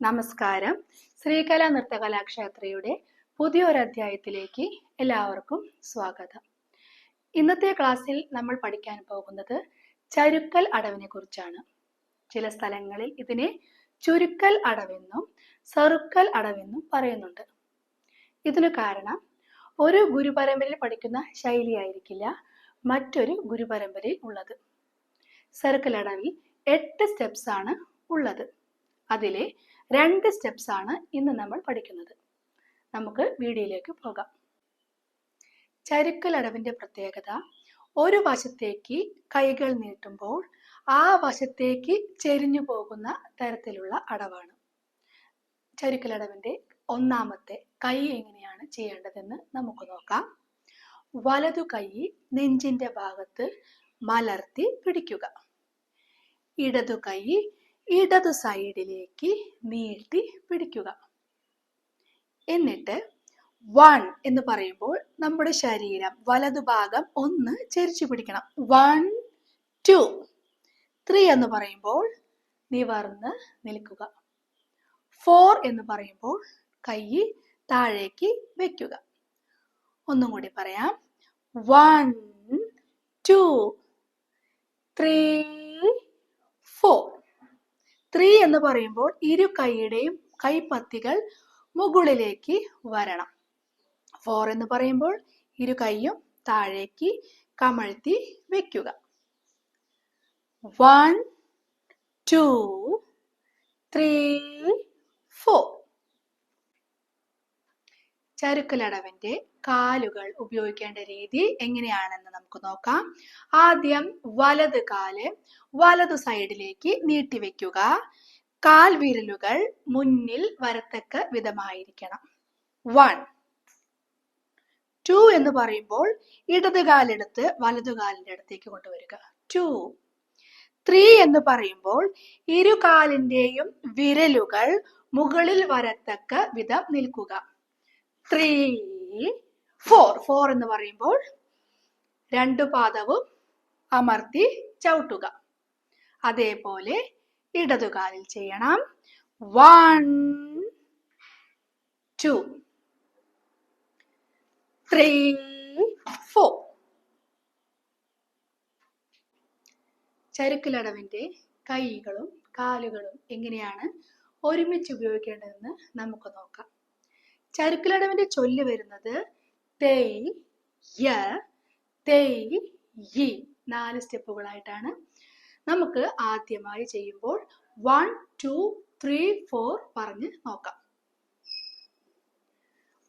നമസ്കാരം. ശ്രീകല നൃത്തകലാക്ഷേത്രയുടെ പുതിയൊരധ്യായത്തിലേക്ക് എല്ലാവർക്കും സ്വാഗതം. ഇന്നത്തെ ക്ലാസ്സിൽ നമ്മൾ പഠിക്കാൻ പോകുന്നത് ചരുക്കൽ അടവിനെ കുറിച്ചാണ് ചില സ്ഥലങ്ങളിൽ ഇതിനെ ചുരുക്കൽ അടവെന്നും സറുക്കൽ അടവെന്നും പറയുന്നുണ്ട്. ഇതിനു കാരണം ഒരു ഗുരുപരമ്പരയിൽ പഠിക്കുന്ന ശൈലിയായിരിക്കില്ല മറ്റൊരു ഗുരുപരമ്പരയിൽ ഉള്ളത്. സർക്കിൾ അടവിൽ എട്ട് സ്റ്റെപ്സ് ആണ് ഉള്ളത്. അതിലെ രണ്ട് സ്റ്റെപ്സ് ആണ് ഇന്ന് നമ്മൾ പഠിക്കുന്നത്. നമുക്ക് വീഡിയോയിലേക്ക് പോകാം. ചരുക്കലടവിന്റെ പ്രത്യേകത ഒരു വശത്തേക്ക് കൈകൾ നീട്ടുമ്പോൾ ആ വശത്തേക്ക് ചെരിഞ്ഞു പോകുന്ന തരത്തിലുള്ള അടവാണ്. ചരുക്കലടവിന്റെ ഒന്നാമത്തെ കൈ എങ്ങനെയാണ് ചെയ്യേണ്ടതെന്ന് നമുക്ക് നോക്കാം. വലതു കൈ നെഞ്ചിന്റെ ഭാഗത്ത് മലർത്തി പിടിക്കുക. ഇടതു കൈ ഇടതു സൈഡിലേക്ക് നീട്ടി പിടിക്കുക. എന്നിട്ട് വൺ എന്ന് പറയുമ്പോൾ നമ്മുടെ ശരീരം വലതുഭാഗം ഒന്ന് ചെരിച്ചു പിടിക്കണം. വൺ ടു ത്രീ എന്ന് പറയുമ്പോൾ നിവർന്ന് നിൽക്കുക. ഫോർ എന്ന് പറയുമ്പോൾ കൈ താഴേക്ക് വെക്കുക. ഒന്നും കൂടി പറയാം. One two three four three എന്ന് പറയുമ്പോൾ ഇരു കൈയുടെയും കൈപ്പത്തികൾ മുകളിലേക്ക് വരണം. ഫോർ എന്ന് പറയുമ്പോൾ ഇരു കൈയും താഴേക്ക് കമഴ്ത്തി വെക്കുക. വൺ ടു ത്രീ ഫോർ ചരുക്കലടവിന്റെ കാലുകൾ ഉപയോഗിക്കേണ്ട രീതി എങ്ങനെയാണെന്ന് നമുക്ക് നോക്കാം. ആദ്യം വലത് കാൽ വലതു സൈഡിലേക്ക് നീട്ടിവെക്കുക കാൽ വിരലുകൾ മുന്നിൽ വരത്തക്ക വിധമായിരിക്കണം. വൺ ടു എന്ന് പറയുമ്പോൾ ഇടത് കാലെടുത്ത് വലതു കാലിന്റെ അടുത്തേക്ക് കൊണ്ടുവരിക. ടു ത്രീ എന്ന് പറയുമ്പോൾ ഇരു കാലിന്റെയും വിരലുകൾ മുകളിൽ വരത്തക്ക വിധം നിൽക്കുക. ത്രീ ഫോർ ഫോർ എന്ന് പറയുമ്പോൾ രണ്ടു പാദവും അമർത്തി ചവിട്ടുക. അതേപോലെ ഇടതുകാലിൽ ചെയ്യണം. വൺ ടു ത്രീ ഫോർ ചരുക്കിലടവിന്റെ കൈകളും കാലുകളും എങ്ങനെയാണ് ഒരുമിച്ച് ഉപയോഗിക്കേണ്ടതെന്ന് നമുക്ക് നോക്കാം. ചരുക്കിലടവിന്റെ ചൊല്ല് വരുന്നത് തേയ് യ തേയ് യി നാല് സ്റ്റെപ്പുകളായിട്ടാണ് നമുക്ക് ആദ്യമായി ചെയ്യുമ്പോൾ വൺ ടു ത്രീ ഫോർ പറഞ്ഞ് നോക്കാം.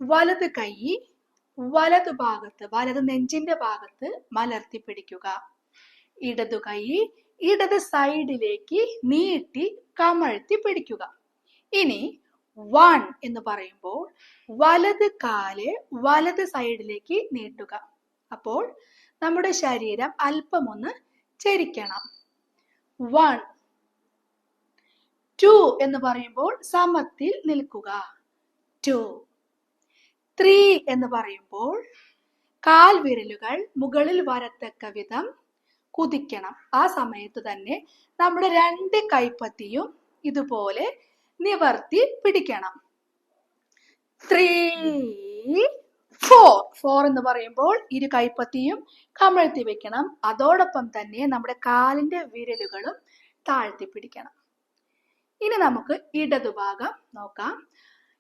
വലത് കൈ വലതു ഭാഗത്ത് വലത് നെഞ്ചിന്റെ ഭാഗത്ത് മലർത്തി പിടിക്കുക. ഇടതു കൈ ഇടത് സൈഡിലേക്ക് നീട്ടി കമഴ്ത്തി പിടിക്കുക. ഇനി വൺ എന്ന് പറയുമ്പോൾ വലത് കാൽ വലത് സൈഡിലേക്ക് നീട്ടുക. അപ്പോൾ നമ്മുടെ ശരീരം അല്പം ഒന്ന് ചരിക്കണം. വൺ ടു എന്ന് പറയുമ്പോൾ സമത്തിൽ നിൽക്കുക. ടു ത്രീ എന്ന് പറയുമ്പോൾ കാൽ വിരലുകൾ മുകളിൽ വരത്തക്ക വിധം കുതിക്കണം. ആ സമയത്ത് തന്നെ നമ്മുടെ രണ്ട് കൈപ്പത്തിയും ഇതുപോലെ നിവർത്തി പിടിക്കണം. ത്രീ ഫോർ ഫോർ എന്ന് പറയുമ്പോൾ ഇരു കൈപ്പത്തിയും കമഴ്ത്തി വെക്കണം. അതോടൊപ്പം തന്നെ നമ്മുടെ കാലിന്റെ വിരലുകളും താഴ്ത്തി പിടിക്കണം. ഇനി നമുക്ക് ഇടതുഭാഗം നോക്കാം.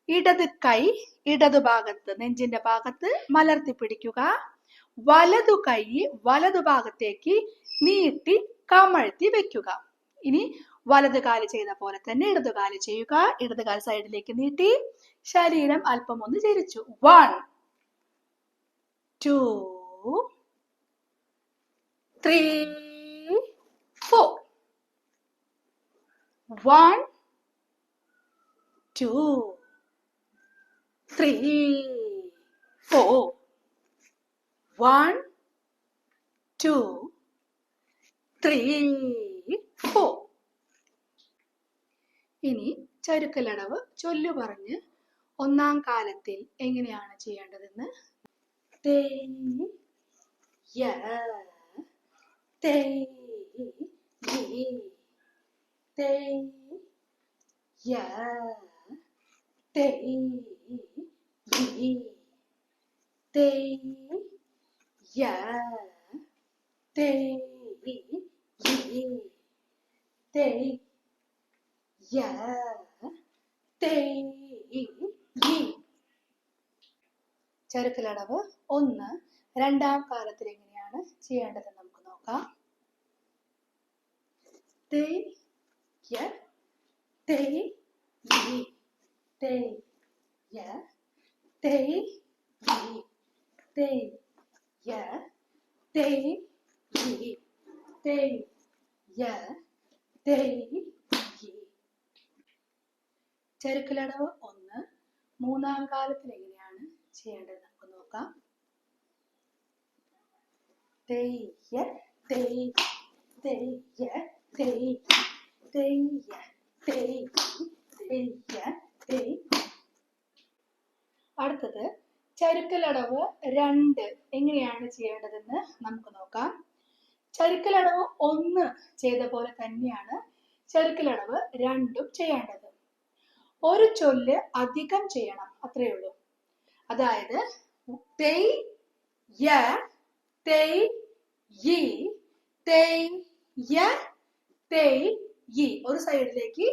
ഇടത് കൈ ഇടതുഭാഗത്ത് നെഞ്ചിന്റെ ഭാഗത്ത് മലർത്തി പിടിക്കുക. വലതു കൈ വലതുഭാഗത്തേക്ക് നീട്ടി കമഴ്ത്തി വെക്കുക. ഇനി വലത് കാൽ ചെയ്ത പോലെ തന്നെ ഇടതു കാൽ ചെയ്യുക. ഇടത് കാൽ സൈഡിലേക്ക് നീട്ടി ശരീരം അല്പം ഒന്ന് ചരിച്ചു one two three four one two three four one two three four ഇനി ചരുക്കലടവ് ചൊല്ലു പറഞ്ഞ് ഒന്നാം കാലത്തിൽ എങ്ങനെയാണ് ചെയ്യേണ്ടതെന്ന്? തേ യ തേ തേ യ തേ തേ യ തേ തേ യ ചരക്കിലടവ് ഒന്ന്. രണ്ടാം കാലത്തിൽ എങ്ങനെയാണ് ചെയ്യേണ്ടത് നമുക്ക് നോക്കാം. തേ യ തേ തേ യ തേ തേ യ തേ തേ യ തേ ചെറുക്കലടവ് ഒന്ന് മൂന്നാം കാലത്തിൽ എങ്ങനെയാണ് ചെയ്യേണ്ടത്? നമുക്ക് നോക്കാം. തെയ്യ തെയ് തെയ്യ തെയ് തെയ്യ തെയ് തെയ്യ തെയ്. അടുത്തത് ചരുക്കലടവ് രണ്ട് എങ്ങനെയാണ് ചെയ്യേണ്ടതെന്ന് നമുക്ക് നോക്കാം. ചരുക്കലടവ് ഒന്ന് ചെയ്ത പോലെ തന്നെയാണ് ചരുക്കലടവ് രണ്ടും ചെയ്യേണ്ടത്. ഒരു ചൊല്ല് അധികം ചെയ്യണം. അത്രയേ ഉള്ളൂ. അതായത് തെയ് യ യി ഒരു സൈഡിലേക്ക്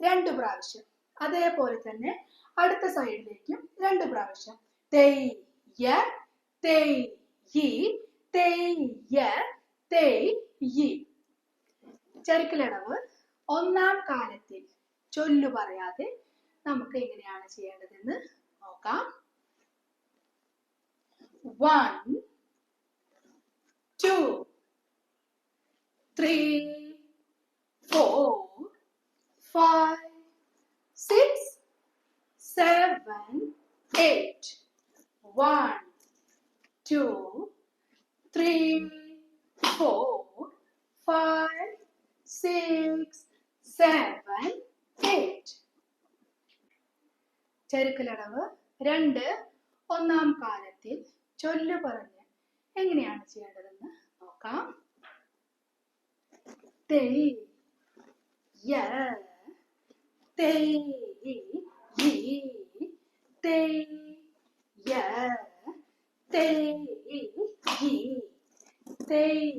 രണ്ട് പ്രാവശ്യം. അതേപോലെ തന്നെ അടുത്ത സൈഡിലേക്കും രണ്ട് പ്രാവശ്യം. തെയ് യ യി ചരുക്കലടവ് ഒന്നാം കാലത്തിൽ ചൊല്ലു പറയാതെ നമുക്ക് എങ്ങനെയാണ് ചെയ്യേണ്ടതെന്ന് നോക്കാം. One two three four five six seven eight one two three four five six seven eight ചെരുക്കലടവ്. രണ്ട് ഒന്നാം കാലത്തിൽ ചൊല്ല് പറഞ്ഞ് എങ്ങനെയാണ് ചെയ്യേണ്ടതെന്ന് നോക്കാം. തെയ് യ തെയ് തെയ് യ തെയ് തെയ്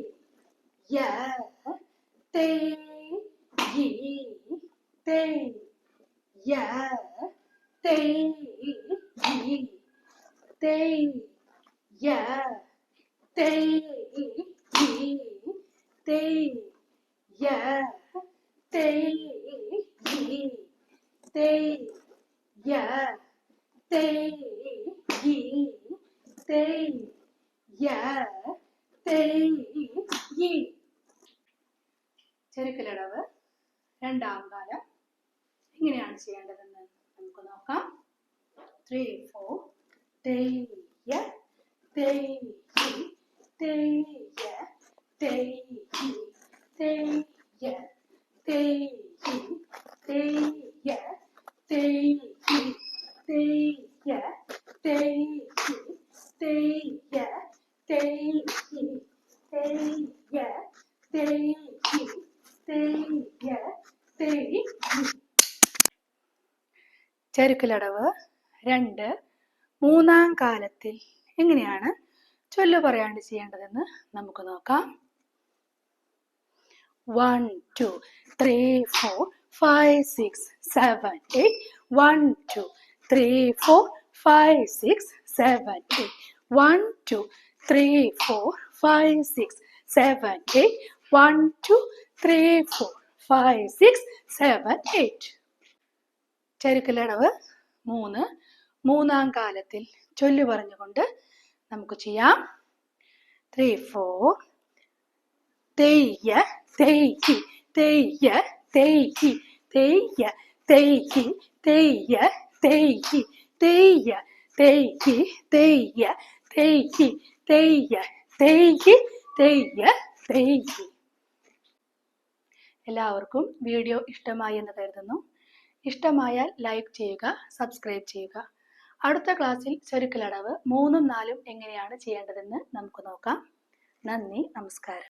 യ തെയ് തെയ് യ They, ye, they, yeah, they, ye, they, yeah, they, ye, they, yeah, they, ye, they, yeah, they, ye. ചെറുക്കലടവ് രണ്ടാം കാലം എങ്ങനെയാണ് ചെയ്യേണ്ടതെന്ന് huh? Three, four. They, yeah. They, he. They, yeah. They, he. They, yeah. They, he. They, yeah. They, he. They, yeah. They, he. They, yeah. They, he. They, yeah. They, he. They, yeah. ചെരുക്കലടവ് രണ്ട് മൂന്നാം കാലത്തിൽ എങ്ങനെയാണ് ചൊല്ലു പറയാണ്ട് ചെയ്യേണ്ടതെന്ന് നമുക്ക് നോക്കാം. One two three four five six seven eight one two three four five six seven eight one two three four five six seven eight one two three four five six seven eight ചരുക്കലടവ് മൂന്ന്. മൂന്നാം കാലത്തിൽ ചൊല്ലു പറഞ്ഞുകൊണ്ട് നമുക്ക് ചെയ്യാം. Three four തെയ്യ തെയ്യി തെയ്യ തെയ്യി തെയ്യ തെയ്യി തെയ്യ തെയ്യി തെയ്യ തെയ്യി തെയ്യ തെയ്യി തെയ്യ തെയ്യി തെയ്യ തെയ്യി എല്ലാവർക്കും video ഇഷ്ടമായി എന്ന് കരുതുന്നു. ഇഷ്ടമായാൽ ലൈക്ക് ചെയ്യുക സബ്സ്ക്രൈബ് ചെയ്യുക. അടുത്ത ക്ലാസ്സിൽ ചെറുക്കലടവ് മൂന്നും നാലും എങ്ങനെയാണ് ചെയ്യേണ്ടതെന്ന് നമുക്ക് നോക്കാം. നന്ദി നമസ്കാരം.